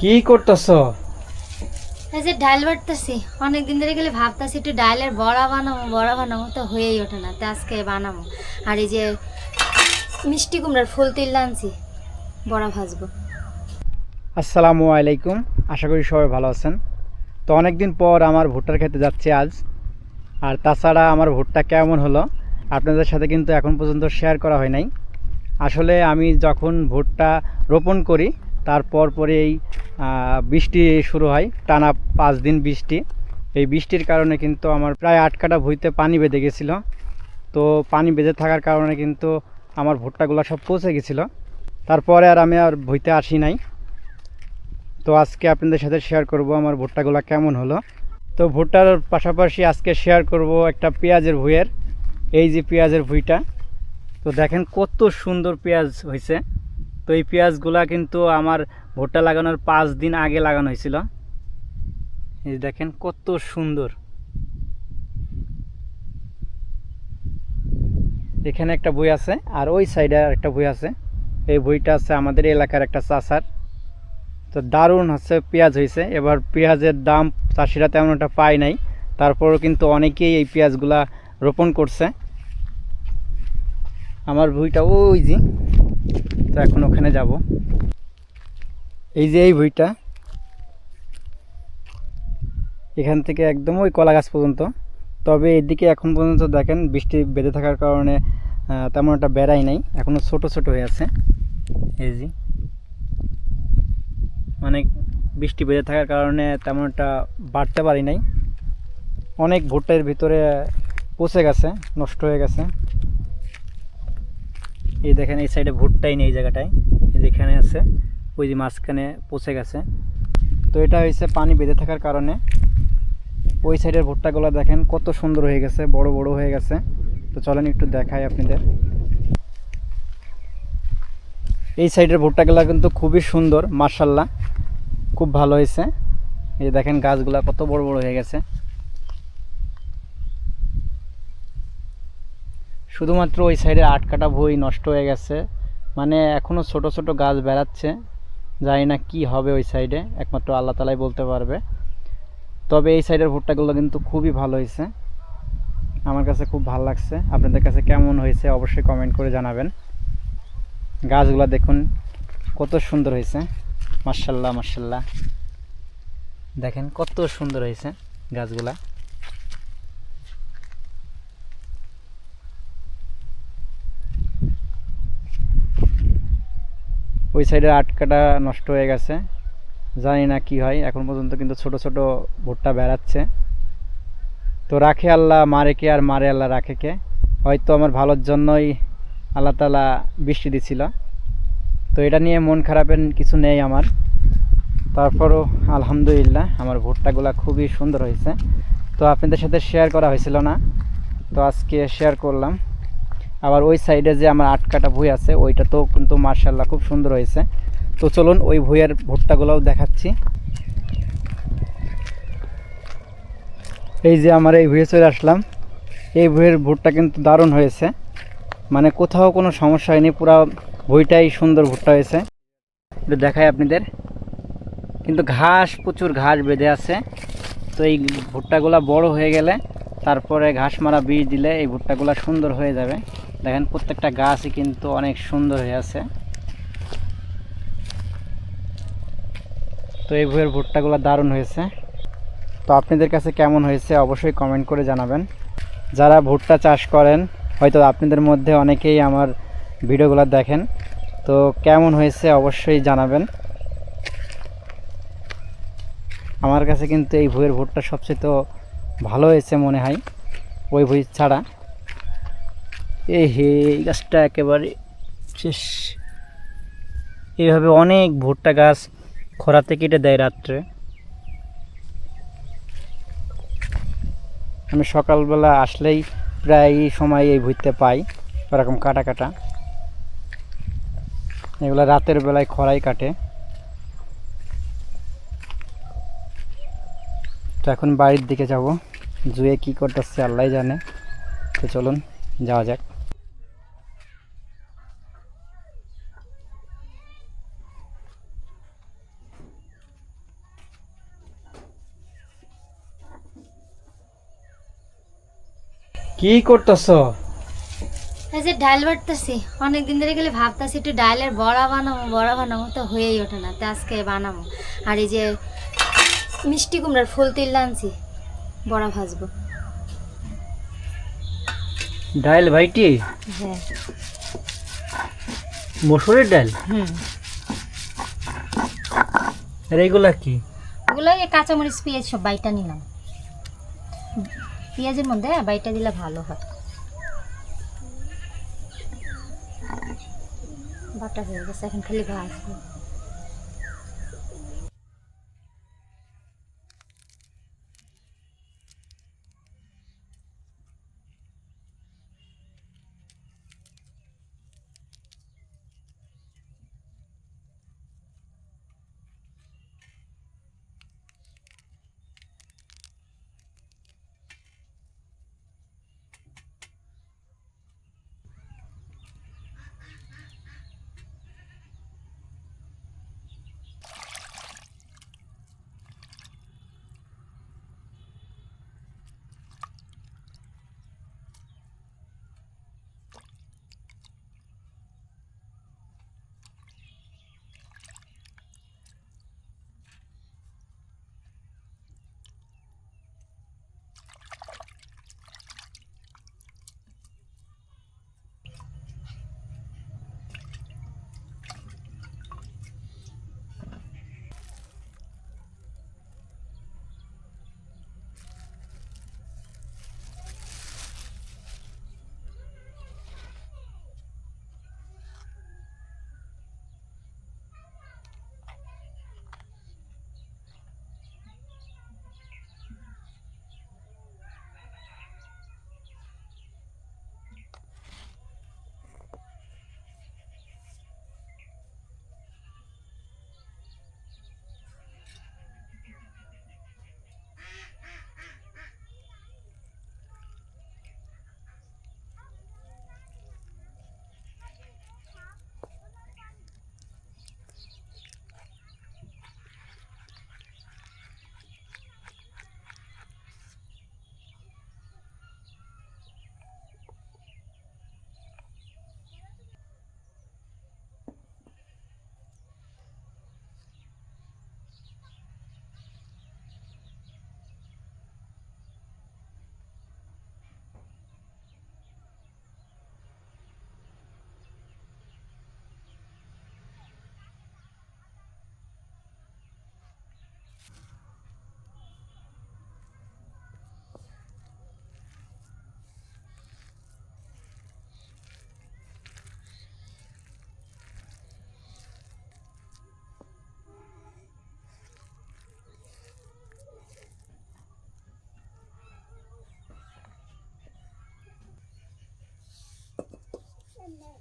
কি করতেছ? এই যে ডাল বাটতেছি অনেক দিন ধরে গেলে ভাবতেছি একটু ডালের বড়া বানাবো বড়া বানাবো তো হয়েই ওঠে না তো আজকে বানাবো। আর এই যে মিষ্টি কুমড়ার ফুল তিল আনছি বড়া ভাজবো। আসসালামু আলাইকুম আশা করি সবাই ভালো আছেন। তো অনেক দিন পর আমার ভুট্টার খেতে যাচ্ছে আজ। আর তাছাড়া আমার ভুট্টা কেমন হলো আপনাদের সাথে কিন্তু এখন পর্যন্ত শেয়ার করা হয় নাই। আসলে আমি যখন ভুট্টা রোপণ করি তারপর পরে আহ, বৃষ্টি শুরু হয়, টানা পাঁচ দিন বৃষ্টি। এই বৃষ্টির কারণে কিন্তু আমার প্রায় আট কাটা ভুঁইতে পানি বেঁধে গেছিল। তো পানি বেঁধে থাকার কারণে কিন্তু আমার ভুট্টাগুলো সব পচে গেছিল। তারপরে আর আমি আর ভুঁইতে আসি নাই। তো আজকে আপনাদের সাথে শেয়ার করব আমার ভুট্টাগুলো কেমন হলো। তো ভুট্টার পাশাপাশি আজকে শেয়ার করব একটা পেঁয়াজের ভুঁয়ের এই যে পেঁয়াজের ভুঁইটা, তো দেখেন কত সুন্দর পেঁয়াজ হয়েছে। তো এই পেঁয়াজগুলা কিন্তু আমার ভুট্টা লাগানোর পাঁচ দিন আগে লাগানো হয়েছিল। এই দেখেন কত সুন্দর। এখানে একটা বই আছে আর ওই সাইডে একটা বই আছে। এই বইটা আছে আমাদের এলাকার একটা চাষার। তো দারুণ হচ্ছে, পেঁয়াজ হয়েছে। এবার পেঁয়াজের দাম চাষিরা তেমন একটা পায় নাই। তারপরও কিন্তু অনেকেই এই পেঁয়াজগুলা রোপণ করছে। আমার ভুঁইটা ওই যে তো এখন ওখানে যাব। এই যে এই ভুঁইটা, এখান থেকে একদম ওই কলা গাছ পর্যন্ত। তবে এদিকে এখন পর্যন্ত দেখেন বৃষ্টি বেঁধে থাকার কারণে তেমন একটা বেড়াই নাই এখনও ছোট ছোট হয়ে আছে। এই যে মানে বৃষ্টি বেঁধে থাকার কারণে তেমন একটা বাড়তে পারি নাই। অনেক ভুট্টার ভিতরে পচে গেছে, নষ্ট হয়ে গেছে। এই দেখেন, এই সাইডে ভুট্টাই নেই জায়গাটায়। এই যে এখানে আছে, ওই যে মাঝখানে পচে গেছে। তো এটা হয়েছে পানি বেঁধে থাকার কারণে। ওই সাইডের ভুট্টাগুলো দেখেন কত সুন্দর হয়ে গেছে, বড় বড় হয়ে গেছে। তো চলেন একটু দেখাই আপনাদের। এই সাইডের ভুট্টাগুলো কিন্তু খুবই সুন্দর মার্শাল্লাহ খুব ভালো হয়েছে। এই দেখেন গাছগুলা কত বড় বড় হয়ে গেছে। শুধুমাত্র ওই সাইডে আট কাটা ভুঁই নষ্ট হয়ে গেছে। মানে এখনও ছোট ছোট গাছ বেড়াচ্ছে। জানি না কি হবে ওই সাইডে, একমাত্র আল্লাহ তালাই বলতে পারবে। তবে এই সাইডের ভুট্টাগুলো কিন্তু খুবই ভালো হয়েছে। আমার কাছে খুব ভালো লাগছে। আপনাদের কাছে কেমন হয়েছে অবশ্যই কমেন্ট করে জানাবেন। গাছগুলো দেখুন, কত সুন্দর হয়েছে। মার্শাল্লাহ মার্শাল্লাহ দেখেন কত সুন্দর হয়েছে গাছগুলা। ওই সাইডের আটকাটা নষ্ট হয়ে গেছে। জানি না কি হয়, এখন পর্যন্ত কিন্তু ছোট ছোট ভুট্টা বেড়াচ্ছে। তো রাখে আল্লাহ, মারে কে আর মারে আল্লাহ রাখে কে? হয়তো আমার ভালোর জন্যই আল্লাহ তালা বৃষ্টি দিছিল। তো এটা নিয়ে মন খারাপের কিছু নেই আমার। তারপরও আলহামদুলিল্লাহ আমার ভুট্টাগুলো খুবই সুন্দর হয়েছে। তো আপনাদের সাথে শেয়ার করা হয়েছিল না। তো আজকে শেয়ার করলাম। আবার ওই সাইডে যে আমার আট কাটা ভুঁই আছে, ওইটা তো কিন্তু মার্শাল্লাহ খুব সুন্দর হয়েছে। তো চলুন ওই ভুঁইয়ের ভুট্টাগুলোও দেখাচ্ছি। এই যে আমার এই ভুঁয়ে চলে আসলাম। এই ভুঁয়ের ভুট্টা কিন্তু দারুণ হয়েছে। মানে কোথাও কোনো সমস্যা হয়নি, পুরো ভুঁইটাই সুন্দর ভুট্টা হয়েছে। একটু দেখাই আপনাদের। কিন্তু ঘাস, প্রচুর ঘাস বেঁধে আছে। তো এই ভুট্টাগুলা বড় হয়ে গেলে তারপরে ঘাস মারা বীজ দিলে এই ভুট্টাগুলা সুন্দর হয়ে যাবে। দেখেন, প্রত্যেকটা গাছই কিন্তু অনেক সুন্দর হয়ে আছে। তো এই ভুঁয়ের ভুট্টাগুলো দারুণ হয়েছে। তো আপনাদের কাছে কেমন হয়েছে অবশ্যই কমেন্ট করে জানাবেন। যারা ভুট্টা চাষ করেন, হয়তো আপনাদের মধ্যে অনেকেই আমার ভিডিওগুলো দেখেন। তো কেমন হয়েছে অবশ্যই জানাবেন। আমার কাছে কিন্তু এই ভুঁয়ের ভুট্টা সবচেয়ে তো ভালো হয়েছে মনে হয়, ওই ভুঁই ছাড়া। এই হে এই গাছটা একেবারে শেষ। এইভাবে অনেক ভুট্টা গাছ খরাতে কেটে দেয় রাত্রে। আমি সকালবেলা আসলেই প্রায় সময় এই ভুঁইতে পাই, ওরকম কাটা কাটা। এগুলো রাতের বেলায় খরাই কাটে। তো এখন বাড়ির দিকে যাব, জুয়ে কি করতেছে আল্লাহ জানে। তো চলুন, যাওয়া যাক। কি করতেছ? এই যে ডাল বাটতেছি অনেক দিন ধরে গেলে ভাবতাছি একটু ডালের বড়া বানাবো বড়া বানাবো তো হয়েই ওঠে না তো আজকে বানাবো। আর এই যে মিষ্টি কুমড়ার ফুল তিল আনছি বড়া ভাজবো। ডাল ভাইটি? হ্যাঁ। মসুরের ডাল? হুম। আর এইগুলা কি? ওগুলো এই কাঁচামরিচ পেঁয়াজ সব বাইটা নিলাম। পেঁয়াজের মধ্যে বাইটা দিলে ভালো হয়। বাটা হয়ে গেছে এখন খালি ভাজবো। അല്ലേ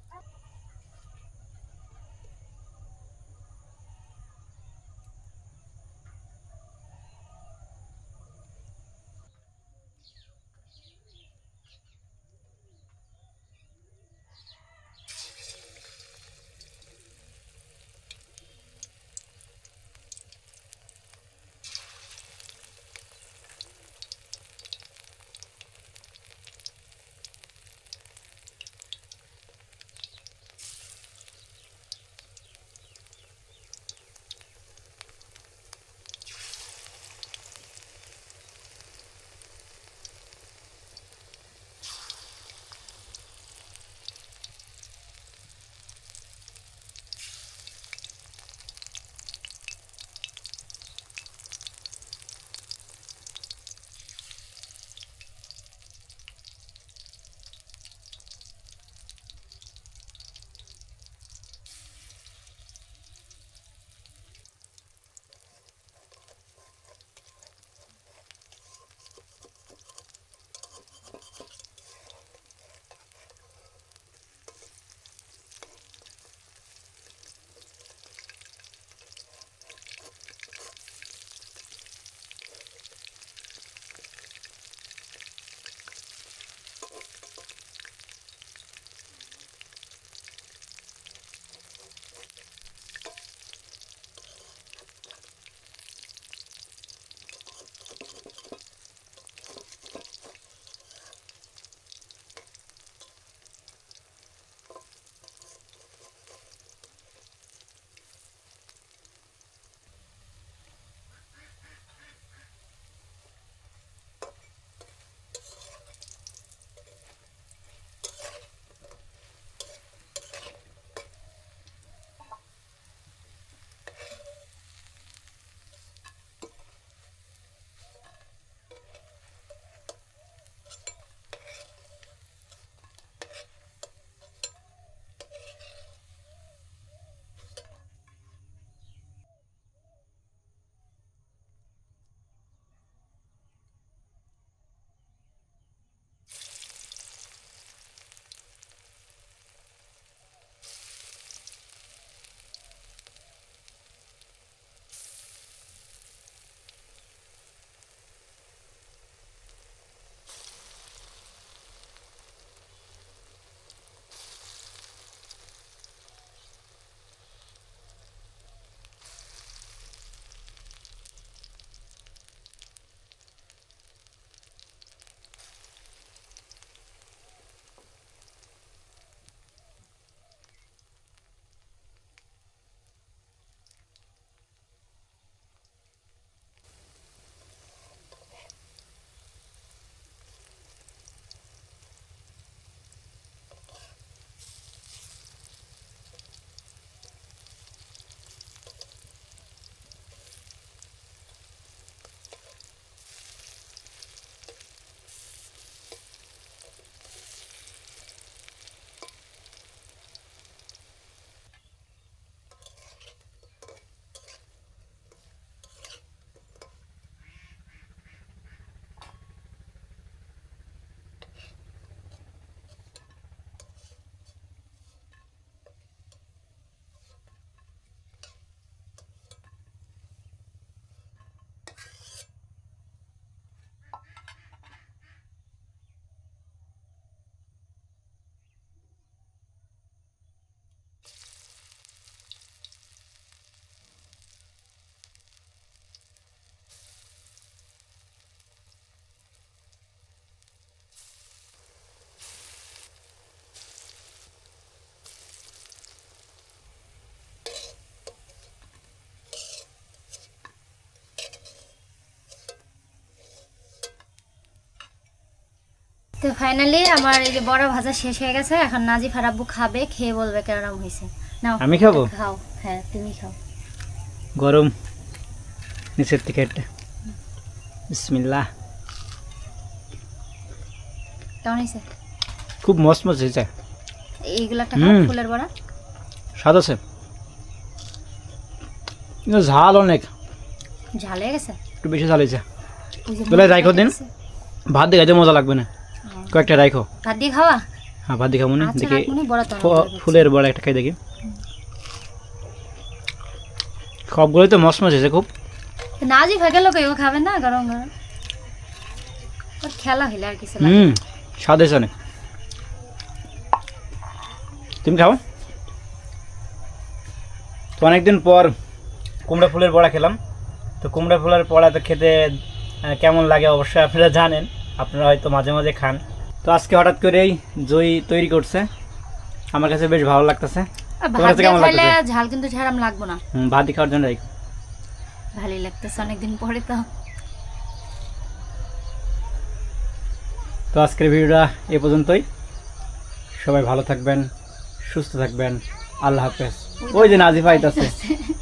তো ফাইনালি আমার এই যে বড় ভাজা শেষ হয়ে গেছে এখন নাজি ফারাব্বু খাবে খেয়ে বলবে কেমন হয়েছে। নাও আমি খাব? খাও হ্যাঁ তুমি খাও। গরম। নিচের থেকে একটা বিসমিল্লাহ। কেমন হয়েছে? খুব মস্ত মস্ত হয়েছে। এইগুলো একটা হুম। ফুলের বড়া? স্বাদ আছে। কিন্তু ঝাল অনেক। ঝাল হয়ে গেছে? একটু বেশি ঝাল হয়েছে। বলে রাইখো দিন। ভাত দিয়ে মজা লাগবে না। হ্যাঁ। কয়েকটা রাইখো। ভাত দিয়ে খাওয়া? হ্যাঁ ভাত দিয়ে খাব না। আচ্ছা দেখি। ফুলের বড় একটা খাই দেখি। সবগুলোই তো মস্ত মস্ত হয়েছে খুব। তো নাজি ভাগে লোক এও খাবে না গরম গরম। খেলা হইলে আর কিছু হুম স্বাদ হয়েছে অনেক। তুমি খাও? তো অনেকদিন পর কুমড়া ফুলের বড়া খেলাম। তো কুমড়া ফুলের বড়া তো খেতে কেমন লাগে অবশ্যই আপনারা জানেন। আপনারা হয়তো মাঝে মাঝে খান। তো আজকে হঠাৎ করেই জই তৈরি করছে। আমার কাছে বেশ ভালো লাগতেছে। তোমার কাছে কেমন লাগতেছে? ঝাল কিন্তু ঝাড়াম লাগবো না। হুম, ভাত খাওয়ার জন্য রাখো। ভালোই লাগতেছে অনেকদিন পরে তো। তো আজকের ভিডিওটা এ পর্যন্তই। সবাই ভালো থাকবেন সুস্থ থাকবেন। আল্লাহ হাফেজ। ওই যে নাজিফা আইতাছে।